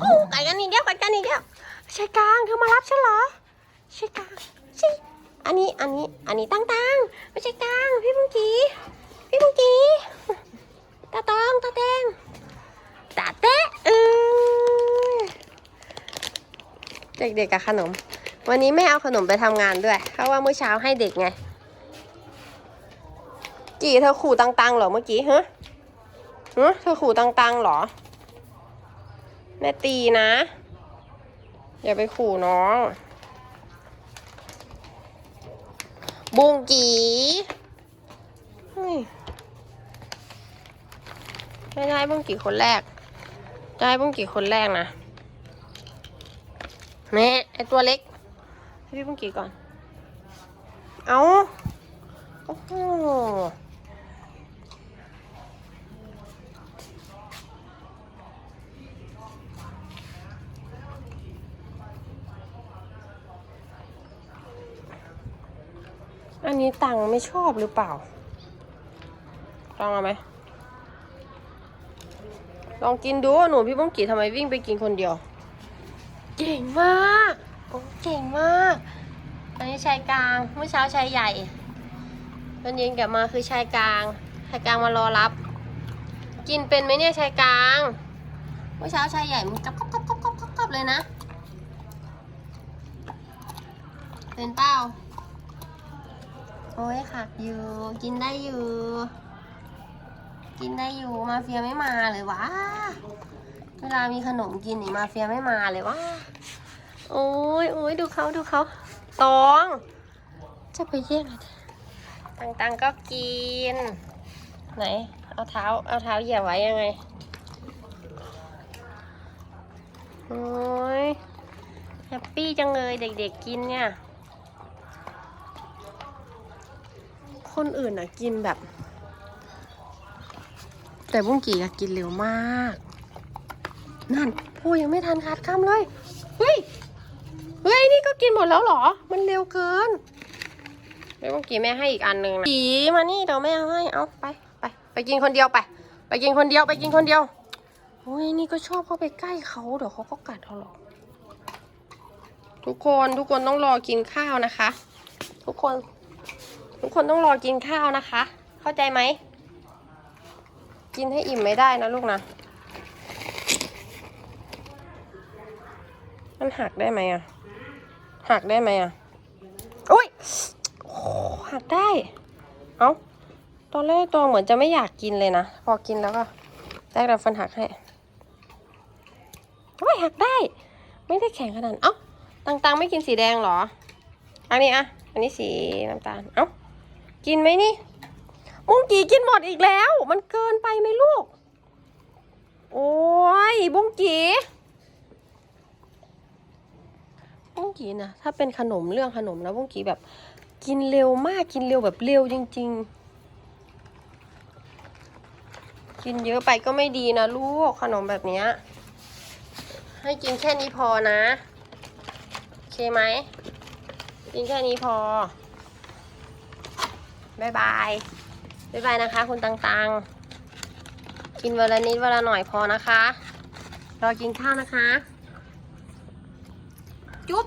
โอ้ไก่กันอีกเดียวไก่กันอีกเดียวชายกลางเธอมารับฉันเหรอชายกลางชิอันนี้อันนี้อันนี้ตั้งตังไม่ใช่กลางพี่บุงกีพี่บุงกีตาตองตาแตงตาเตะเออเด็กๆกับขนม วันนี้ไม่เอาขนมไปทำงานด้วย เพราะว่าเมื่อเช้าให้เด็กไงกี่เธอขู่ตังๆเหรอเมื่อกี้ฮะเธอขู่ตังๆเหรอ ม่ตีนะ อย่าไปขู่น้อง บุงกีไม่ได้บุงกีคนแรก ได้บุงกีคนแรกนะแม่ไอตัวเล็ก ให้พี่บุงกีก่อน เอาโอ้โห อันนี้ตังไม่ชอบหรือเปล่าลองเอาไหมลองกินดูหนูพี่บุ้งกีทำไมวิ่งไปกินคนเดียว เก่งมากโอ้เก่งมากอันนี้ชายกลางเมื่อเช้าชายใหญ่ตอนเย็นกลับมาคือชายกลางชายกลางมารอรับ กินเป็นไหมเนี่ยชายกลางเมื่อเช้าชายใหญ่มันกับกับกับกับกับกับกับเลยนะเป็นเปล่า โอ้ยขักอยู่ กินได้อยู่ กินได้อยู่มาเฟียไม่มาเลยวะเวลามีขนมกินนี่มาเฟียไม่มาเลยวะโอ้ยโอ้ยดูเขาดูเขาตอง จะไปแย่งอะไรตังตังก็กิน ไหน เอาเท้า เอาเท้าเหยียบไว้ยังไงโอ้ยแฮปปี้จังเลยเด็กๆกินเนี่ย คนอื่นอะกินแบบ แต่บุ้งกี่อะกินเร็วมาก นั่นพูยังไม่ทันขาดคำเลยเฮ้ยเฮ้ยนี่ก็กินหมดแล้วเหรอ มันเร็วเกินเดี๋ยวบุ้งกี่แม่ให้อีกอันหนึ่งนะกีมานี่เดี๋ยวแม่ให้เอาไปไปไปกินคนเดียวไป ไปกินคนเดียวไปกินคนเดียวโอ้ยนี่ก็ชอบเข้าไปใกล้เขาเดี๋ยวเขาก็กัดเราหรอกทุกคนทุกคนต้องรอกินข้าวนะคะ ทุกคน ทุกคนต้องรอกินข้าวนะคะ เข้าใจไหม กินให้อิ่มไม่ได้นะลูกนะ มันหักได้ไหมอะ หักได้ไหมอะโอ้ยหักได้ เอ้า ตอนแรกตัวเหมือนจะไม่อยากกินเลยนะ พอกินแล้วก็แรกเราฟันหักให้โอ้ยหักได้ ไม่ได้แข็งขนาด เอ้าตังๆ ไม่กินสีแดงเหรอ อันนี้อะอันนี้สีน้ำตาล เอ้า กินไหมนี่ บุ้งกีกินหมดอีกแล้ว มันเกินไปไหมลูก โอ้ยบุ้งกีบุ้งกีนะถ้าเป็นขนมเรื่องขนมนะบุ้งกีแบบ กินเร็วมากกินเร็วแบบเร็วจริง ๆ กินเยอะไปก็ไม่ดีนะลูกขนมแบบเนี้ยให้กินแค่นี้พอนะ โอเคไหม กินแค่นี้พอ บายบายบายบายนะคะ คุณตังๆ กินเวลานิดเวลาหน่อยพอนะคะ รอกินข้าวนะคะ จุ๊บ